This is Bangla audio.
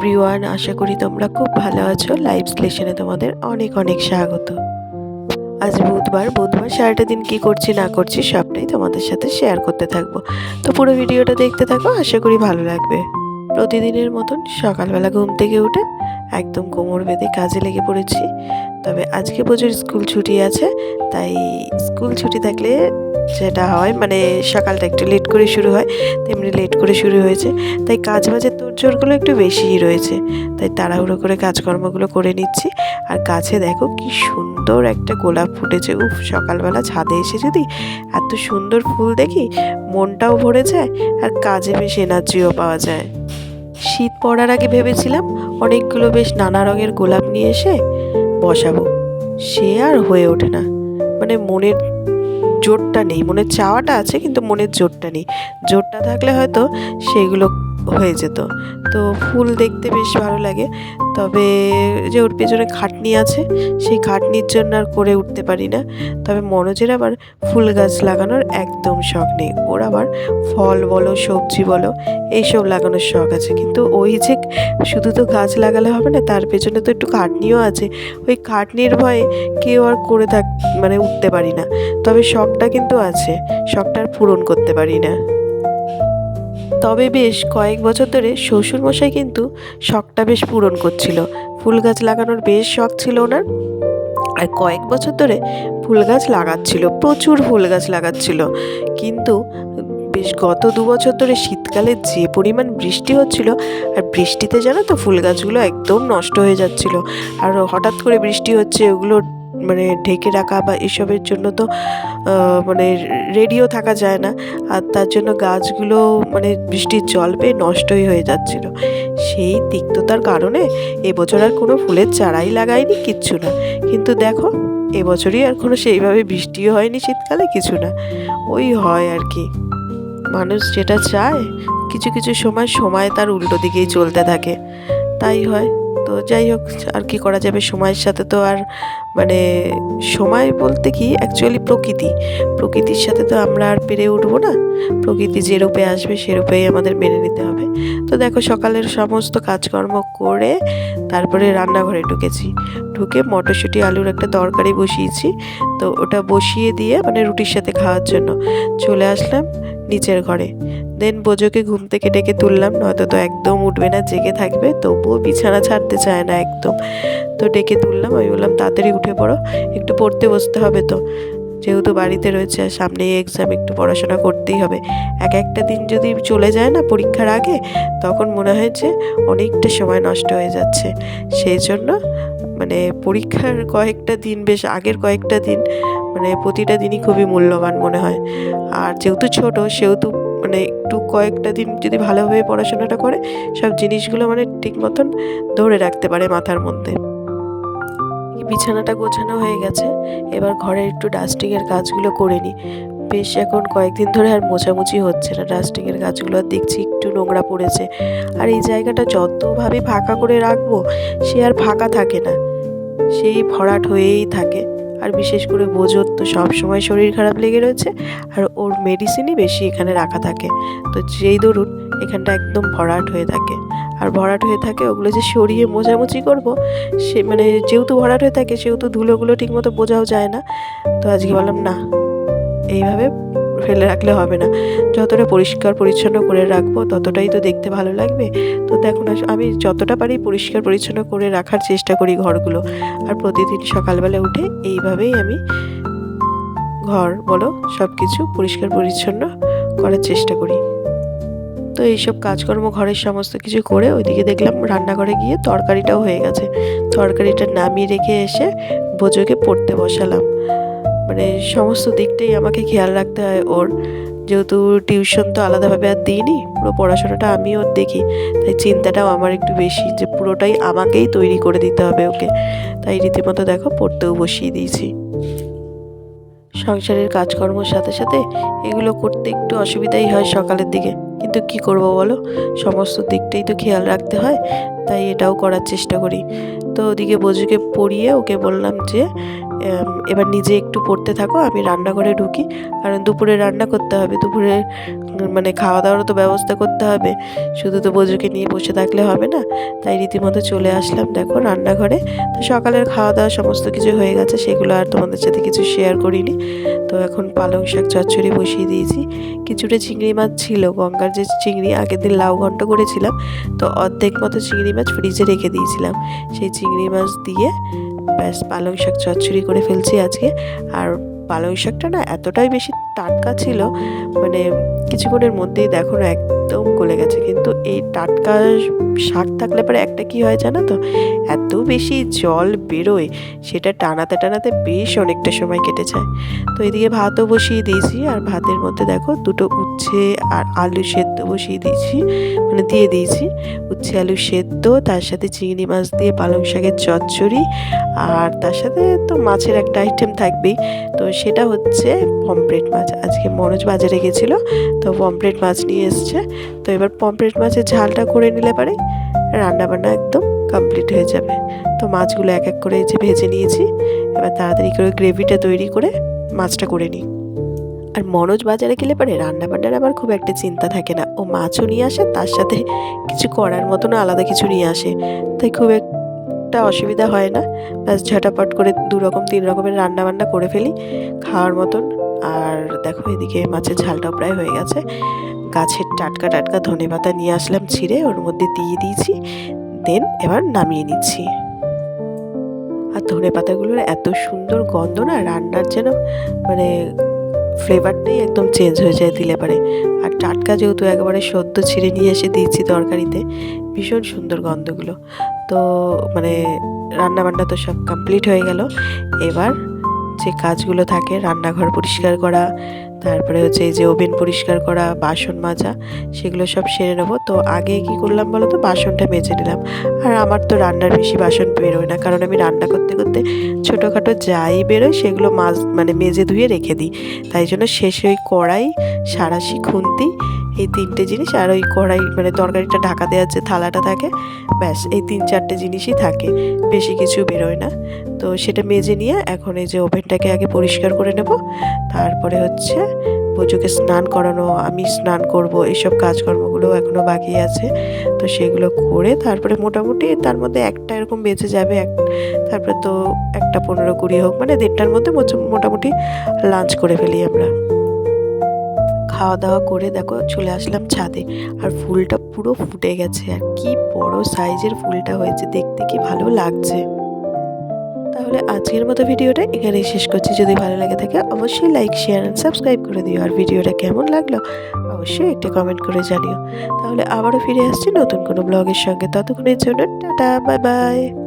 এভরিওয়ান আশা করি তোমরা খুব ভালো আছো। লাইভ স্টেশনে তোমাদের অনেক অনেক স্বাগত। আজ বুধবার বুধবার সারাটা দিন কি করছি, না করছি সবটাই তোমাদের সাথে শেয়ার করতে থাকব। তো পুরো ভিডিওটা দেখতে থাকো, আশা করি ভালো লাগবে। প্রতিদিনের মতন সকালবেলা ঘুম থেকে উঠে একদম কোমর বেঁধে কাজে লেগে পড়েছি। তবে আজকে প্রচুর স্কুল ছুটি আছে, তাই স্কুল ছুটি থাকলে যেটা হয় মানে সকালটা একটু লেট করে শুরু হয়, তেমনি লেট করে শুরু হয়েছে। তাই কাজ বাজের তোড়জোড়গুলো একটু বেশিই রয়েছে। তাই তাড়াহুড়ো করে কাজকর্মগুলো করে নিচ্ছি। আর গাছে দেখো কি সুন্দর একটা গোলাপ ফুটেছে। উফ, সকালবেলা ছাদে এসে যদি এত সুন্দর ফুল দেখি, মনটাও ভরে যায় আর কাজে বেশ এনার্জিও পাওয়া যায়। শীত পড়ার আগে ভেবেছিলাম অনেকগুলো বেশ নানা রঙের গোলাপ নিয়ে এসে বসাবো। সে আর হয়ে ওঠে না। মানে মনের জোরটা নেই। মনের চাওয়াটা আছে, কিন্তু মনের জোরটা নেই। জোরটা থাকলে হয়তো সেগুলো হয়ে যেত। তো ফুল দেখতে বেশ ভালো লাগে। তবে যে ওর পেছনে খাটনি আছে, সেই খাটনির জন্য আর করে উঠতে পারি না। তবে মনোজের আবার ফুল গাছ লাগানোর একদম শখ নেই। ওর আবার ফল বলো, সবজি বলো, এইসব লাগানোর শখ আছে। কিন্তু ওই যে শুধু তো গাছ লাগালে হবে না, তার পেছনে তো একটু খাটনিও আছে। ওই খাটনির ভয়ে কেউ আর করে থাক মানে উঠতে পারি না। তবে শখটা কিন্তু আছে। শখটা আর পূরণ করতে পারি না। তবে বেশ কয়েক বছর ধরে শ্বশুরমশাই কিন্তু শখটা বেশ পূরণ করছিল। ফুল গাছ লাগানোর বেশ শখ ছিল ওনার। আর কয়েক বছর ধরে ফুল গাছ লাগাচ্ছিল, প্রচুর ফুল গাছ লাগাচ্ছিল। কিন্তু বেশ গত দু বছর ধরে শীতকালে যে পরিমাণ বৃষ্টি হচ্ছিল, আর বৃষ্টিতে জানো তো, ফুল গাছগুলো একদম নষ্ট হয়ে যাচ্ছিল। আর হঠাৎ করে বৃষ্টি হচ্ছে, ওগুলো মানে ঢেকে রাখা বা এসবের জন্য তো মানে রেডিও থাকা যায় না। আর তার জন্য গাছগুলো মানে বৃষ্টির জল পেয়ে নষ্টই হয়ে যাচ্ছিল। সেই তিক্ততার কারণে এবছর আর কোনো ফুলের চারাই লাগাইনি কিচ্ছু না। কিন্তু দেখো, এবছরই আর কোনো সেইভাবে বৃষ্টিও হয়নি শীতকালে কিছু না। ওই হয় আর কি। মানুষ যেটা চায়, কিছু কিছু সময় সময় তার উল্টো দিকেই চলতে থাকে। তাই হয়। তো যাই হোক, আর কি করা যাবে? সময়ের সাথে তো আর মানে সময় বলতে কি অ্যাকচুয়ালি প্রকৃতি। প্রকৃতির সাথে তো আমরা আর পেরে উঠবো না। প্রকৃতি যে রূপে আসবে, সে রূপেই আমাদের মেনে নিতে হবে। তো দেখো, সকালের সমস্ত কাজকর্ম করে তারপরে রান্নাঘরে ঢুকেছি। ঢুকে মটরশুঁটি, আলুর একটা তরকারি বসিয়েছি। তো ওটা বসিয়ে দিয়ে মানে রুটির সাথে খাওয়ার জন্য চলে আসলাম নিচের ঘরে। দেন বোজোকে ঘুম থেকে ডেকে তুললাম, নয়তো তো একদম উঠবে না, জেগে থাকবে, তবুও বিছানা ছাড়তে চায় না একদম। তো ডেকে তুললাম, আমি বললাম, তাড়াতাড়ি উঠে পড়ো, একটু পড়তে বসতে হবে তো। যেহেতু বাড়িতে রয়েছে, আর সামনে এক্সাম একটু পড়াশোনা করতেই হবে। এক একটা দিন যদি চলে যায় না পরীক্ষার আগে, তখন মনে হয় যে অনেকটা সময় নষ্ট হয়ে যাচ্ছে। সেই জন্য মানে পরীক্ষার কয়েকটা দিন, বেশ আগের কয়েকটা দিন মানে প্রতিটা দিনই খুবই মূল্যবান মনে হয়। আর যেহেতু ছোট, সেহেতু মানে একটু কয়েকটা দিন যদি ভালোভাবে পড়াশোনাটা করে, সব জিনিসগুলো মানে ঠিক মতন ধরে রাখতে পারে মাথার মধ্যে। বিছানাটা গোছানো হয়ে গেছে, এবার ঘরের একটু ডাস্টিংয়ের কাজগুলো করে নিই বেশ এখন কয়েকদিন ধরে আর মোছামুছি হচ্ছে না ডাস্টিংয়ের আর দেখছি একটু নোংরা পড়েছে। আর এই জায়গাটা যতভাবে ফাঁকা করে রাখব, সে আর ফাঁকা থাকে না। সেই ভরাট হয়েই থাকে। আর বিশেষ করে বোঝোর তো সবসময় শরীর খারাপ লেগে রয়েছে আর ওর মেডিসিনই বেশি এখানে রাখা থাকে। তো যেই ধরুন, এখানটা একদম ভরাট হয়ে থাকে। আর ভরাট হয়ে থাকে ওগুলো যে সরিয়ে মোজামুচি করব, সে মানে যেহেতু ভরাট হয়ে থাকে, সেহেতু ধুলোগুলো ঠিকমতো বোঝাও যায় না। তো আজকে বললাম, না। এইভাবে ফেলে রাখলে হবে না। যতটা পরিষ্কার, পরিচ্ছন্ন করে রাখব, ততটাই তো দেখতে ভালো লাগবে। তো দেখুন আস- আমি যতটা পারি পরিষ্কার, পরিচ্ছন্ন করে রাখার চেষ্টা করি ঘরগুলো। আর প্রতিদিন সকালবেলা উঠে এইভাবেই আমি ঘর বলো সব কিছু পরিষ্কার, পরিচ্ছন্ন করার চেষ্টা করি। তো এইসব কাজকর্ম ঘরের সমস্ত কিছু করে ওইদিকে দেখলাম রান্নাঘরে গিয়ে তরকারিটাও হয়ে গেছে। তরকারিটা নামিয়ে রেখে এসে বোঝোকে পড়তে বসালাম। মানে সমস্ত দিকটাই আমাকে খেয়াল রাখতে হয়। ওর যেহেতু টিউশন তো আলাদাভাবে আর দিইনি, পুরো পড়াশোনাটা আমি ওর দেখি। তাই চিন্তাটাও আমার একটু বেশি যে পুরোটাই আমাকেই তৈরি করে দিতে হবে ওকে। তাই রীতিমতো দেখো পড়তেও বসিয়ে দিয়েছি। সংসারের কাজকর্মের সাথে সাথে এগুলো করতে একটু অসুবিধাই হয় সকালের দিকে। কিন্তু কি করব বলো? সমস্ত দিকটাই তো খেয়াল রাখতে হয়, তাই এটাও করার চেষ্টা করি। তো ওদিকে বোঝুকে পড়িয়ে ওকে বললাম যে এবার নিজে একটু পড়তে থাকো, আমি রান্নাঘরে ঢুকি। কারণ দুপুরে রান্না করতে হবে, দুপুরে মানে খাওয়া দাওয়ারও তো ব্যবস্থা করতে হবে। শুধু তো বজুকে নিয়ে বসে থাকলে হবে না, তাই রীতিমতো চলে আসলাম, দেখো রান্নাঘরে। তো সকালের খাওয়া দাওয়া সমস্ত কিছু হয়ে গেছে, সেগুলো আর তোমাদের সাথে কিছু শেয়ার করিনি। তো এখন পালং শাক চচ্চড়ি বসিয়ে দিয়েছি। কিছুটা চিংড়ি মাছ ছিল, গঙ্গার যে চিংড়ি, আগের দিন লাউ ঘন্ট করেছিলাম। তো অর্ধেক মতো চিংড়ি মাছ ফ্রিজে রেখে দিয়েছিলাম। সেই চিংড়ি মাছ দিয়ে ব্যাস, পালং শাক চচ্চড়ি করে ফেলছি আজকে। আর পালং শাকটা না এতটাই বেশি টাটকা ছিল মানে কিছুক্ষণের মধ্যেই দেখো না একদম গলে গেছে। কিন্তু এই টাটকা শাক থাকলে পরে একটা কি হয় জানো তো? এত বেশি জল বেরোয়, সেটা টানাতে টানাতে বেশ অনেকটা সময় কেটে যায়। তো এদিকে ভাতও বসিয়ে দিয়েছি, আর ভাতের মধ্যে দেখো দুটো উচ্ছে আর আলু সেদ্ধ বসিয়ে দিয়েছি মানে দিয়ে দিয়েছি। উচ্ছে, আলু সেদ্ধ, তার সাথে চিংড়ি মাছ দিয়ে পালং শাকের চচ্চড়ি, আর তার সাথে তো মাছের একটা আইটেম থাকবেই। তো সেটা হচ্ছে পমপ্লেট মাছ। আজকে মনোজ বাজারে গেছিল, তো পমপ্লেট মাছ নিয়ে এসছে। তো এবার পমপ্লেট মাছের ঝালটা করে নিলে পারে। রান্নাবান্না একদম কমপ্লিট হয়ে যাবে। তো মাছগুলো এক এক করে যে ভেজে নিয়েছি। এবার তাড়াতাড়ি করে গ্রেভিটা তৈরি করে মাছটা করে নিই। আর মনোজ বাজারে গেলে পরে রান্নাবান্নার আবার খুব একটা চিন্তা থাকে না। ও মাছও নিয়ে আসে, তার সাথে কিছু করার মতনও আলাদা কিছু নিয়ে আসে। তাই খুব একটা অসুবিধা হয় না। ব্যাস ঝটাপট করে দু রকম, তিন রকমের রান্না বান্না করে ফেলি খাওয়ার মতন। আর দেখো এদিকে মাছের ঝালটাও প্রায় হয়ে গেছে। গাছের টাটকা টাটকা ধনে পাতা নিয়ে আসলাম ছিঁড়ে, ওর মধ্যে দিয়ে দিয়েছি। দেন, এবার নামিয়ে নিচ্ছি। আর ধনে পাতাগুলোর এত সুন্দর গন্ধ না, রান্নার যেন মানে ফ্লেভারটাই একদম চেঞ্জ হয়ে যায় দিলে পারে। আর টাটকা যেহেতু একেবারে সদ্য ছিঁড়ে নিয়ে এসে দিয়েছি তরকারিতে, ভীষণ সুন্দর গন্ধগুলো। তো মানে রান্না বান্না তো সব কমপ্লিট হয়ে গেল। এবার যে কাজগুলো থাকে, রান্নাঘর পরিষ্কার করা তারপরে হচ্ছে এই যে ওভেন পরিষ্কার করা, বাসন মাজা, সেগুলো সব সেরে নেব। তো আগে কি করলাম বলো তো বাসনটা মেজে নিলাম। আর আমার তো রান্নার বেশি বাসন বেরোয় না। কারণ আমি রান্না করতে করতে ছোটোখাটো যাই বেরোয়, সেগুলো মাছ মানে মেজে ধুয়ে রেখে দিই। তাই জন্য শেষে ওই কড়াই, সারাশি খুন্তি এই তিনটে জিনিস আর ওই কড়াই মানে তরকারিটা ঢাকা দেওয়ার যে থালাটা থাকে, ব্যাস, এই তিন চারটে জিনিসই থাকে। বেশি কিছু বেরোয় না। তো সেটা মেজে নিয়ে এখন এই যে ওভেনটাকে আগে পরিষ্কার করে নেব। তারপরে হচ্ছে পুজোকে স্নান করানো, আমি স্নান করব এইসব কাজকর্মগুলো এখনও বাকি আছে। তো সেগুলো করে তারপরে মোটামুটি তার মধ্যে একটা এরকম বেঁচে যাবে, এক, তারপরে তো একটা পনেরো কুড়ি হোক মানে দেড়টার মধ্যে মোটামুটি লাঞ্চ করে ফেলি আমরা। খাওয়া দাওয়া করে দেখো চলে আসলাম ছাদে। আর ফুলটা পুরো ফুটে গেছে। আর কি বড় সাইজের ফুলটা হয়েছে, দেখতে কি ভালো লাগছে। তাহলে আজকের মতো ভিডিওটা এখানেই শেষ করছি। যদি ভালো লাগে থাকে অবশ্যই লাইক শেয়ার অ্যান্ড সাবস্ক্রাইব করে দিও। আর ভিডিওটা কেমন লাগল অবশ্যই একটা কমেন্ট করে জানিও। তাহলে আবারও ফিরে আসছি নতুন কোনো ব্লগের সঙ্গে। ততক্ষণের জন্য টাটা বাই বাই